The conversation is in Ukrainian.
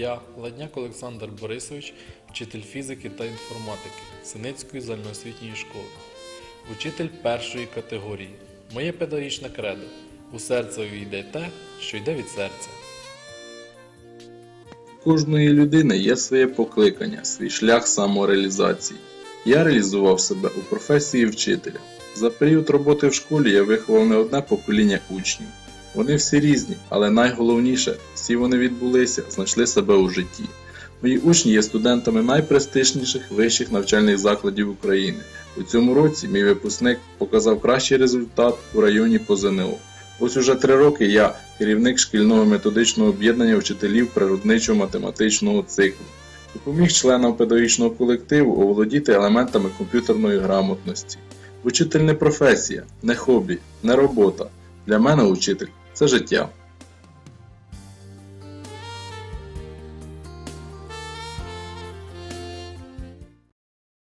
Я, Ладняк Олександр Борисович, вчитель фізики та інформатики Синицької загальноосвітньої школи, учитель першої категорії. Моє педагогічне кредо. У серце йде те, що йде від серця. Кожної людини є своє покликання, свій шлях самореалізації. Я реалізував себе у професії вчителя. За період роботи в школі я виховав не одне покоління учнів. Вони всі різні, але найголовніше, всі вони відбулися, знайшли себе у житті. Мої учні є студентами найпрестижніших вищих навчальних закладів України. У цьому році мій випускник показав кращий результат у районі по ЗНО. Ось уже три роки я керівник шкільного методичного об'єднання вчителів природничо-математичного циклу. Допоміг членам педагогічного колективу оволодіти елементами комп'ютерної грамотності. Учитель не професія, не хобі, не робота. Для мене учитель це життя.